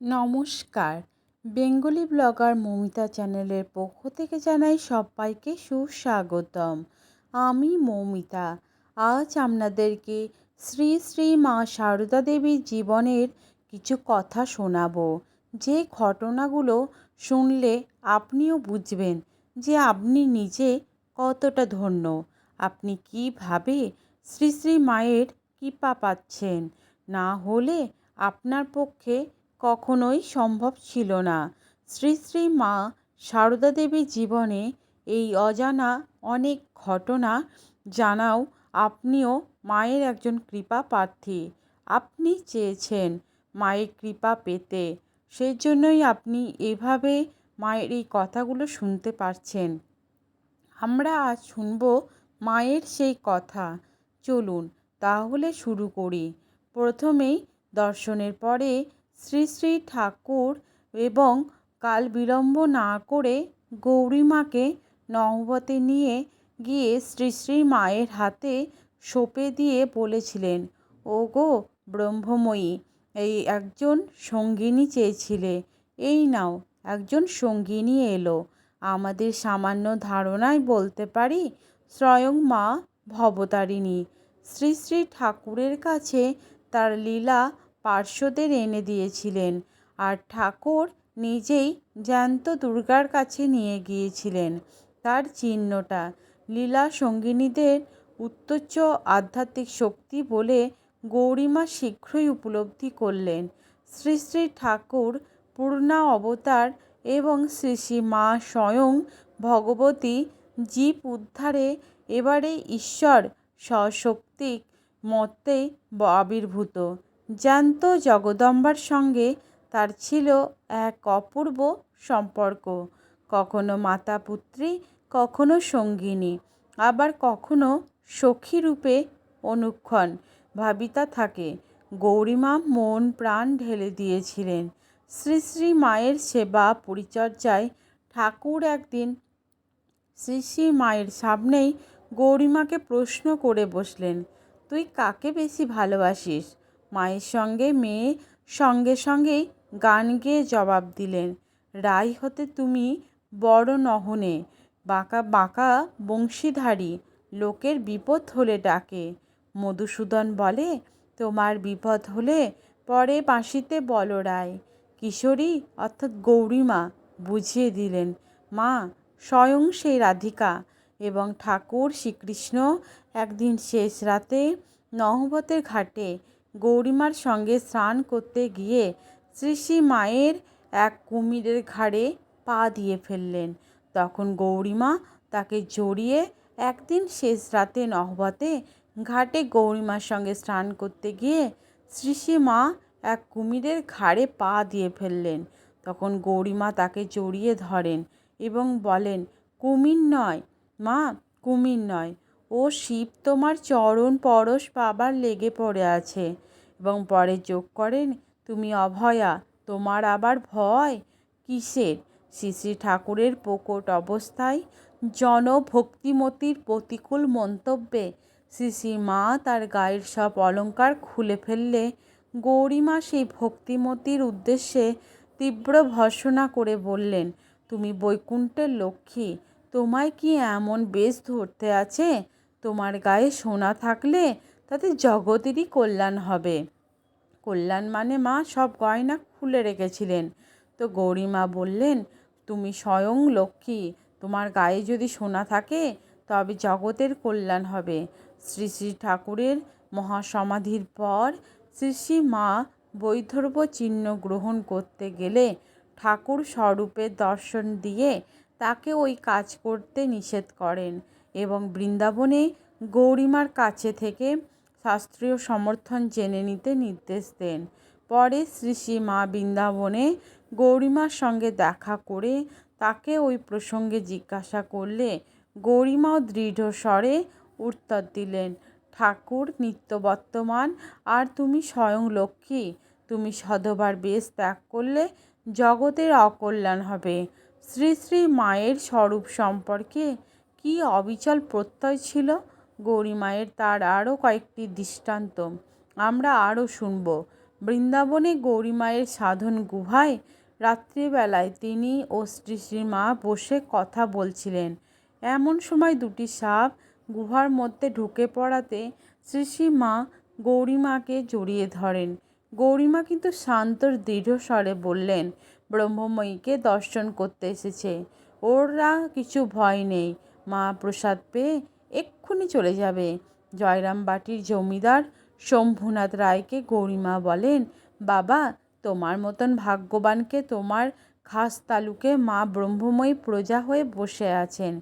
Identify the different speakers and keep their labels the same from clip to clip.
Speaker 1: নমস্কার। Bengali blogger Moumita চ্যানেলের পক্ষ থেকে জানাই সবাইকে সুস্বাগতম। আমি মৌমিতা। আজ আপনাদেরকে শ্রী শ্রী মা সারদা দেবীর জীবনের কিছু কথা শোনাবো। যে ঘটনাগুলো শুনলে আপনিও বুঝবেন যে আপনি নিজে কতটা ধন্য। আপনি কীভাবে শ্রী শ্রী মায়ের কৃপা পাচ্ছেন? না হলে আপনার পক্ষে কখনোই সম্ভব ছিল না। শ্রী শ্রী মা সারদা দেবীর জীবনে এই অজানা অনেক ঘটনা জানাও আপনিও মায়ের একজন কৃপা প্রার্থী। আপনি চেয়েছেন মায়ের কৃপা পেতে। সেই জন্যই আপনি এভাবে মায়ের এই কথাগুলো শুনতে পারছেন। আমরা আজ শুনব মায়ের সেই কথা। চলুন তাহলে শুরু করি। প্রথমেই দর্শনের পরে শ্রী শ্রী ঠাকুর এবং কাল বিলম্ব না করে গৌরীমাকে নহবতে নিয়ে গিয়ে শ্রী শ্রী মায়ের হাতে সঁপে দিয়ে বলেছিলেন ও গো ব্রহ্মময়ী, এই একজন সঙ্গিনী চেয়েছিলে, এই নাও, একজন সঙ্গিনী এলো। আমাদের সামান্য ধারণায় বলতে পারি, স্বয়ং মা ভবতারিণী। শ্রী শ্রী ঠাকুরের কাছে তার লীলা পার্শ্বদের এনে দিয়েছিলেন আর ঠাকুর নিজেই জ্যান্ত দুর্গার কাছে নিয়ে গিয়েছিলেন। তার চিহ্নটা লীলা সঙ্গিনীদের উত্তোচ্চ আধ্যাত্মিক শক্তি বলে গৌরীমা শীঘ্রই উপলব্ধি করলেন। শ্রী শ্রী ঠাকুর পূর্ণা অবতার এবং শ্রী শ্রী মা স্বয়ং ভগবতী জীব উদ্ধারে এবারে ঈশ্বর সশক্তিক মতে আবির্ভূত। জ্যান্ত জগদম্বার সঙ্গে তার ছিল এক অপূর্ব সম্পর্ক। কখনো মাতা পুত্রী কখনো সঙ্গিনী, আবার কখনো সখী রূপে অনুক্ষণ ভাবিতা থাকে। গৌরীমা মন প্রাণ ঢেলে দিয়েছিলেন। শ্রী শ্রী মায়ের সেবা পরিচর্যায় ঠাকুর একদিন শ্রী শ্রী মায়ের সামনেই গৌরীমাকে প্রশ্ন করে বসলেন, তুই কাকে বেশি ভালোবাসিস? মায়ের সঙ্গে মেয়ে সঙ্গে সঙ্গেই গান গেয়ে জবাব দিলেন, রাই হতে তুমি বড় নহনে, বাঁকা বাঁকা বংশীধারী, লোকের বিপদ হলে ডাকে। মধুসূদন বলে, তোমার বিপদ হলে পরে বাঁশিতে বলো রায়। কিশোরী অর্থাৎ গৌরীমা বুঝিয়ে দিলেন, মা, স্বয়ং সেই রাধিকা এবং ঠাকুর শ্রীকৃষ্ণ একদিন শেষ রাতে নহবতের ঘাটে গৌরীমার সঙ্গে স্নান করতে গিয়ে শ্রী মায়ের এক কুমিরের ঘাড়ে পা দিয়ে ফেললেন। তখন গৌরীমা তাকে জড়িয়ে একদিন শেষ রাতে নহবতে ঘাটে গৌরীমার সঙ্গে স্নান করতে গিয়ে মা এক কুমিরের ঘাড়ে পা দিয়ে ফেললেন। তখন গৌরীমা তাকে জড়িয়ে ধরেন এবং বলেন, কুমির নয়, মা, কুমির নয়। ও শিব তোমার চরণ পরশ পাবার লেগে পড়ে আছে এবং পরে যোগ করেন, তুমি অভয়া, তোমার আবার ভয়? কিসের? শ্রী শ্রী ঠাকুরের প্রকট অবস্থায় জনভক্তিমতির প্রতিকূল মন্তব্যে শ্রী শ্রী মা তার গায়ের সব অলঙ্কার খুলে ফেললে গৌরীমা সেই ভক্তিমতির উদ্দেশ্যে তীব্র ভর্সনা করে বললেন, তুমি বৈকুণ্ঠের লক্ষ্মী, তোমায় কি এমন বেশ ধরতে আছে? তোমার গায়ে সোনা থাকলে তাতে জগতেরই কল্যাণ হবে। কল্যাণ মানে মা সব গয়না খুলে রেখেছিলেন। তো গৌরীমা বললেন, তুমি স্বয়ং লক্ষ্মী, তোমার গায়ে যদি সোনা থাকে তবে জগতের কল্যাণ হবে। শ্রী শ্রী ঠাকুরের মহাসমাধির পর শ্রী শ্রী মা বৈধর্ব চিহ্ন গ্রহণ করতে গেলে ঠাকুর স্বরূপের দর্শন দিয়ে তাকে ওই কাজ করতে নিষেধ করেন। এবং বৃন্দাবনে গৌরীমার কাছে থেকে শাস্ত্রীয় সমর্থন জেনে নিতে নির্দেশ দেন। পরে শ্রী শ্রী মা বৃন্দাবনে গৌরীমার সঙ্গে দেখা করে তাকে ওই প্রসঙ্গে জিজ্ঞাসা করলে গৌরীমাও দৃঢ় স্বরে উত্তর দিলেন, ঠাকুর, নিত্য বর্তমান, আর তুমি স্বয়ং লক্ষ্মী। তুমি সধবার বেশ ত্যাগ করলে জগতের অকল্যাণ হবে। শ্রী শ্রী মায়ের স্বরূপ সম্পর্কে কি অবিচল প্রত্যয় ছিল? গৌরী মায়ের তার আরও কয়েকটি দৃষ্টান্ত। আমরা আরও শুনব। বৃন্দাবনে গৌরীমায়ের সাধন গুহায় রাত্রিবেলায় তিনি ও শ্রী শ্রী মা বসে কথা বলছিলেন। এমন সময় দুটি সাপ গুহার মধ্যে ঢুকে পড়াতে শ্রী শ্রী মা গৌরীমাকে জড়িয়ে ধরেন। গৌরীমা কিন্তু শান্তর দৃঢ় স্বরে বললেন, ব্রহ্মময়ীকে দর্শন করতে এসেছে। ওরা কিছু ভয় নেই। মা প্রসাদ পেয়ে এক্ষুনি চলে যাবে। জয়রাম বাটির জমিদার শম্ভুনাথ রায়কে গৌরীমা বলেন, বাবা, তোমার মতন ভাগ্যবানকে তোমার খাস তালুকে মা ব্রহ্মময়ী প্রজা হয়ে বসে আছেন।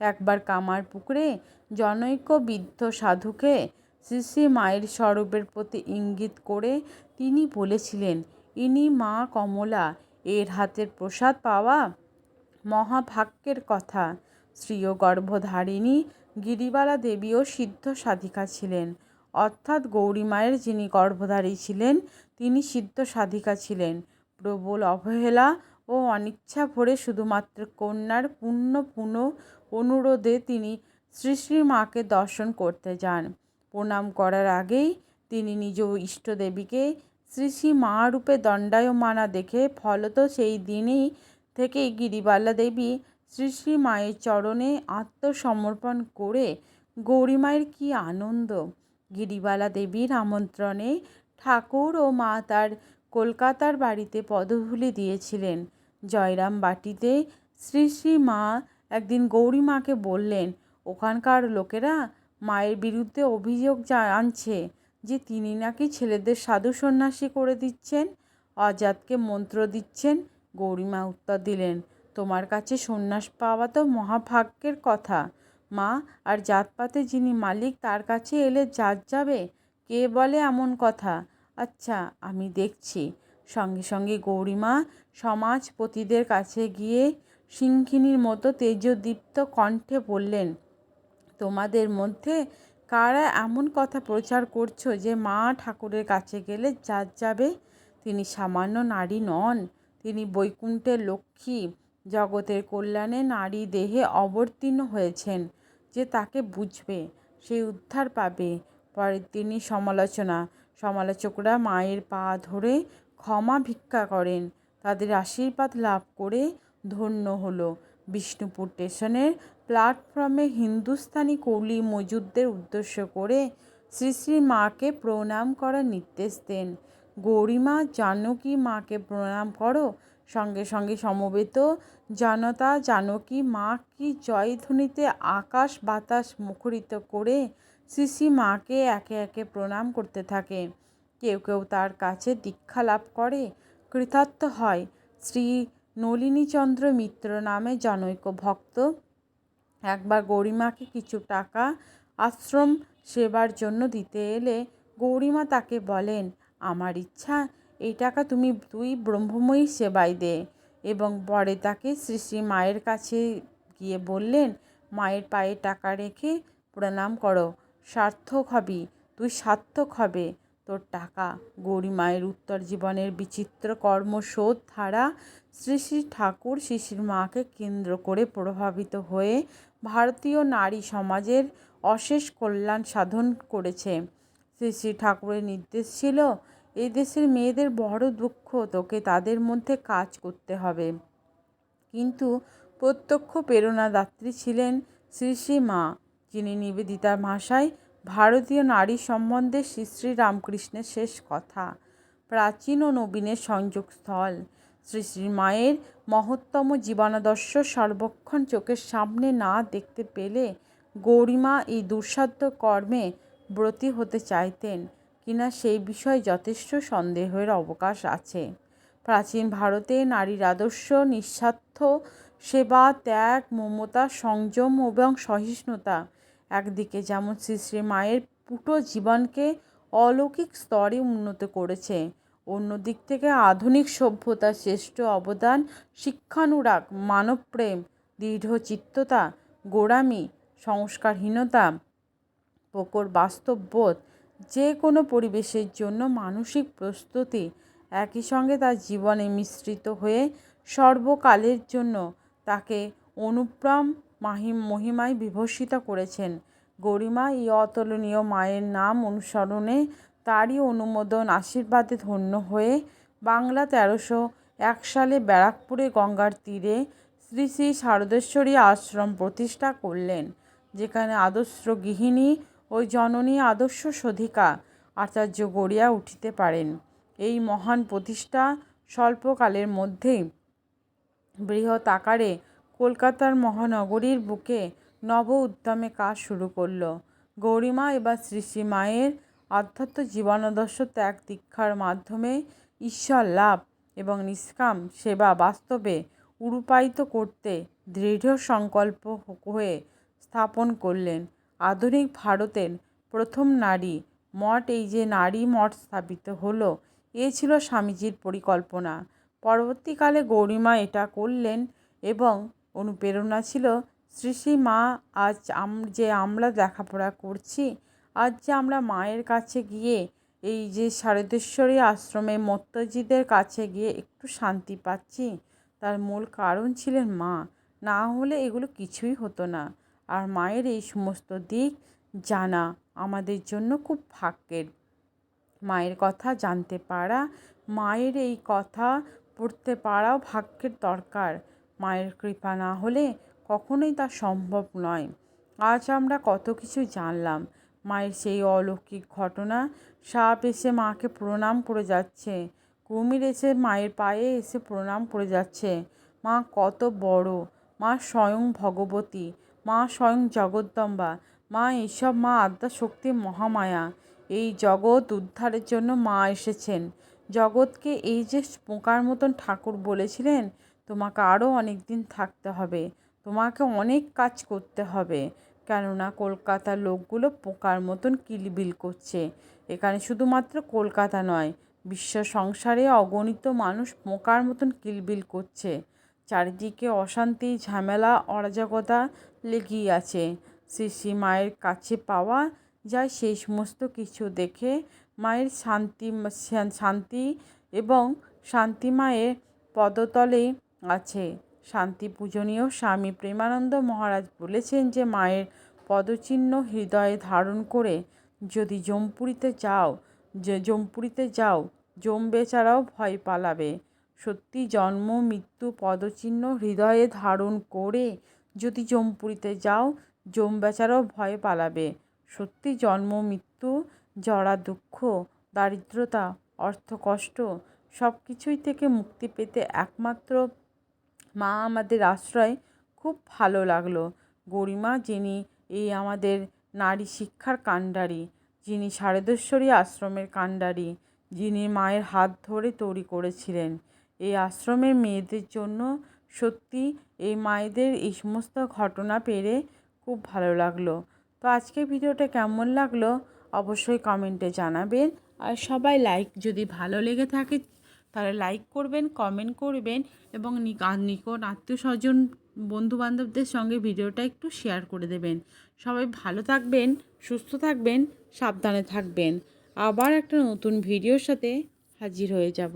Speaker 1: একবার কামার পুকুরে জনৈক বৃদ্ধ সাধুকে শ্রী মায়ের স্বরূপের প্রতি ইঙ্গিত করে তিনি বলেছিলেন, ইনি মা কমলা, এর হাতের প্রসাদ পাওয়া মহাভাগ্যের কথা। শ্রীয় গর্ভধারিণী, গিরিবালা দেবীও সিদ্ধ সাধিকা ছিলেন। অর্থাৎ গৌরী মায়ের যিনি গর্ভধারী ছিলেন, তিনি সিদ্ধ সাধিকা ছিলেন। প্রবল অবহেলা ও অনিচ্ছা ভরে শুধুমাত্র কন্যার পূর্ণ পুনঃ অনুরোধে তিনি শ্রী শ্রী মাকে দর্শন করতে যান। প্রণাম করার আগেই তিনি নিজ ইষ্টদেবীকে শ্রী শ্রী মা রূপে দণ্ডায়মানা দেখে ফলত সেই দিনই থেকেই গিরিবালা দেবী শ্রী শ্রী মায়ের চরণে আত্মসমর্পণ করে গৌরীমায়ের কী আনন্দ? গিরিবালা দেবীর আমন্ত্রণে ঠাকুর ও মা তার কলকাতার বাড়িতে পদধূলি দিয়েছিলেন। জয়রাম বাটিতে শ্রী শ্রী মা একদিন গৌরী মাকে বললেন, ওখানকার লোকেরা মায়ের বিরুদ্ধে অভিযোগ আনছে যে তিনি নাকি ছেলেদের সাধু সন্ন্যাসী করে দিচ্ছেন, অজাতকে মন্ত্র দিচ্ছেন, গৌরীমা উত্তর দিলেন। তোমার কাছে সন্ন্যাস পাওয়া তো মহাভাগ্যের কথা। মা, আর জাতপাতে যিনি মালিক, তার কাছে এলে জাত যাবে? কে বলে এমন কথা? আচ্ছা আমি দেখছি। সঙ্গে সঙ্গে গৌরীমা সমাজপতিদের কাছে গিয়ে সিংহিনীর মতো তেজদীপ্ত কণ্ঠে বললেন, তোমাদের মধ্যে কারা এমন কথা প্রচার করছ যে মা ঠাকুরের কাছে গেলে জাত যাবে? তিনি সামান্য নারী নন। তিনি বৈকুণ্ঠের লক্ষ্মী। জগতের কল্যাণে নারী দেহে অবতীর্ণ হয়েছেন যে তাকে বুঝবে, সে উদ্ধার পাবে। পরের তিনি সমালোচনা, সমালোচকরা মায়ের পা ধরে ক্ষমা ভিক্ষা করেন, তাদের আশীর্বাদ লাভ করে ধন্য হলো। বিষ্ণুপুর স্টেশনের প্ল্যাটফর্মে হিন্দুস্তানি কৌলি মজুদদের উদ্দেশ্য করে শ্রী শ্রী মাকে প্রণাম করার নির্দেশ দেন। গৌরীমা, জানকী মাকে প্রণাম করো সঙ্গে সঙ্গে সমবেত। জনতা জানকী মা কি জয়ধ্বনিতে আকাশ বাতাস মুখরিত করে শ্রী মাকে একে একে প্রণাম করতে থাকে। কেউ কেউ তার কাছে দীক্ষা লাভ করে। কৃতার্থ হয়, শ্রী নলিনীচন্দ্র মিত্র নামে জনৈক ভক্ত। একবার গৌরীমাকে কিছু টাকা, আশ্রম সেবার জন্য দিতে এলে গৌরীমা তাকে বলেন, আমার ইচ্ছা এই টাকা তুমি তুই ব্রহ্মময়ী সেবাই দে এবং পরে তাকে শ্রী শ্রী মায়ের কাছে গিয়ে বললেন, মায়ের পায়ে টাকা রেখে প্রণাম করো। সার্থক হবি, তুই সার্থক হবে। তোর টাকা, গৌরী মায়ের উত্তর জীবনের বিচিত্র কর্মশোধ ধারা শ্রী শ্রী ঠাকুর শিশির মাকে কেন্দ্র করে প্রভাবিত হয়ে ভারতীয় নারী সমাজের অশেষ কল্যাণ সাধন করেছে। শ্রী শ্রী ঠাকুরের নির্দেশ ছিল এই দেশের মেয়েদের বড় দুঃখ তোকে তাদের মধ্যে কাজ করতে হবে। কিন্তু প্রত্যক্ষ প্রেরণাদাত্রী ছিলেন শ্রী শ্রী মা, যিনি নিবেদিতার ভাষায় ভারতীয় নারী সম্বন্ধে শ্রী শ্রী রামকৃষ্ণের শেষ কথা। প্রাচীন ও নবীনের সংযোগস্থল। শ্রী শ্রী মায়ের মহত্তম জীবনাদর্শ সর্বক্ষণ চোখের সামনে না দেখতে পেলে গৌরীমা এই দুঃসাধ্য কর্মে ব্রতী হতে চাইতেন। কিনা সেই বিষয়ে যথেষ্ট সন্দেহের অবকাশ আছে। প্রাচীন ভারতে নারীর আদর্শ, নিঃস্বার্থ সেবা, ত্যাগ, মমতা, সংযম এবং সহিষ্ণুতা একদিকে যেমন শ্রী শ্রী মায়ের পুটো জীবনকে অলৌকিক স্তরে উন্নত করেছে অন্য দিক থেকে আধুনিক সভ্যতার শ্রেষ্ঠ অবদান শিক্ষানুরাগ, মানবপ্রেম, দৃঢ়চিত্ততা, গোড়ামি, সংস্কারহীনতা, প্রকর বাস্তববোধ যে কোনো পরিবেশের জন্য মানসিক প্রস্তুতি একই সঙ্গে তার জীবনে মিশ্রিত হয়ে সর্বকালের জন্য তাকে অনুপ্রম মাহিম মহিমায় বিভূষিত করেছেন। গরিমা এই অতুলনীয় মায়ের নাম অনুসরণে তারই অনুমোদন আশীর্বাদে ধন্য হয়ে বাংলা তেরোশো এক সালে ব্যারাকপুরে গঙ্গার তীরে শ্রী শ্রী শারদেশ্বরী আশ্রম প্রতিষ্ঠা করলেন, যেখানে আদর্শ গৃহিণী ওই জননী আদর্শ শোধিকা আচার্য গড়িয়া উঠিতে পারেন। এই মহান প্রতিষ্ঠা স্বল্পকালের মধ্যেই বৃহৎ আকারে কলকাতার মহানগরীর বুকে নব উদ্যমে কাজ শুরু করল। গৌরীমা এবার শ্রী শ্রী মায়ের আধ্যাত্ম জীবনাদর্শ ত্যাগ দীক্ষার মাধ্যমে ঈশ্বর লাভ এবং নিষ্কাম সেবা বাস্তবে রূপায়িত করতে দৃঢ় সংকল্প হয়ে স্থাপন করলেন। আধুনিক ভারতের প্রথম নারী মঠ, এই যে নারী মঠ স্থাপিত হলো, এ ছিল স্বামীজির পরিকল্পনা। পরবর্তীকালে গৌরীমা এটা করলেন এবং অনুপ্রেরণা ছিল, শ্রী শ্রী মা, আজ আম, যে আমরা লেখাপড়া করছি, আজ যে আমরা মায়ের কাছে গিয়ে, এই যে শারদেশ্বরী আশ্রমে মত্তজিদের কাছে গিয়ে একটু শান্তি পাচ্ছি, তার মূল কারণ ছিলেন মা। না হলে এগুলো কিছুই হতো না। আর মায়ের এই সমস্ত দিক জানা আমাদের জন্য খুব ভাগ্যের। মায়ের কথা জানতে পারা, মায়ের এই কথা পড়তে পারাও ভাগ্যের দরকার। মায়ের কৃপা না হলে কখনোই তা সম্ভব নয়। আজ আমরা কত কিছু জানলাম। মায়ের সেই অলৌকিক ঘটনা, সাপ এসে মাকে প্রণাম করে যাচ্ছে, কুমির এসে মায়ের পায়ে এসে প্রণাম করে যাচ্ছে। মা কত বড়, মা স্বয়ং ভগবতী মা স্বয়ং জগদ্দম্বা। মা এইসব মা আদ্যা শক্তি মহামায়া। এই জগৎ উদ্ধারের জন্য মা এসেছেন। জগৎকে এই যে পোকার মতন ঠাকুর বলেছিলেন, তোমাকে আরও অনেক দিন থাকতে হবে। তোমাকে অনেক কাজ করতে হবে। কেননা কলকাতার লোকগুলো পোকার মতন কিলবিল করছে। এখানে শুধুমাত্র কলকাতা নয়, বিশ্ব সংসারে অগণিত মানুষ পোকার মতন কিলবিল করছে। চারিদিকে অশান্তি, ঝামেলা, অরাজকতা লেগেই আছে। শ্রী মায়ের কাছে পাওয়া যায় সেই সমস্ত কিছু দেখে মায়ের শান্তি শান্তি এবং শান্তি মায়ের পদতলে আছে। শান্তি পূজনীয় স্বামী প্রেমানন্দ মহারাজ বলেছেন যে, মায়ের পদচিহ্ন হৃদয়ে ধারণ করে যদি জমপুরিতে যাও, যে জমপুরিতে যাও, জম বেচারাও ভয় পালাবে। সত্যি জন্ম, মৃত্যু, পদচিহ্ন হৃদয়ে ধারণ করে যদি জমপুরিতে যাও জম বেচারাও ভয় পালাবে। সত্যি জন্ম, মৃত্যু, জরা দুঃখ, দারিদ্রতা, অর্থকষ্ট সব কিছুই থেকে মুক্তি পেতে একমাত্র মা আমাদের আশ্রয়। খুব ভালো লাগল। গরিমা যিনি এই আমাদের নারী শিক্ষার কাণ্ডারি, যিনি শারদেশ্বরী আশ্রমের কাণ্ডারি, যিনি মায়ের হাত ধরে তৈরি করেছিলেন এই আশ্রমের মেয়েদের জন্য সত্যি এই মায়েদের এই সমস্ত ঘটনা পেরে খুব ভালো লাগল। তো আজকের ভিডিওটা কেমন লাগল অবশ্যই কমেন্টে জানাবেন। আর সবাই লাইক যদি ভালো লেগে থাকে তাহলে লাইক করবেন কমেন্ট করবেন এবং নিকট আত্মীয় স্বজন, বন্ধুবান্ধবদের সঙ্গে ভিডিওটা একটু শেয়ার করে দেবেন। সবাই ভালো থাকবেন, সুস্থ থাকবেন, সাবধানে থাকবেন। আবার একটা নতুন ভিডিওর সাথে হাজির হয়ে যাব।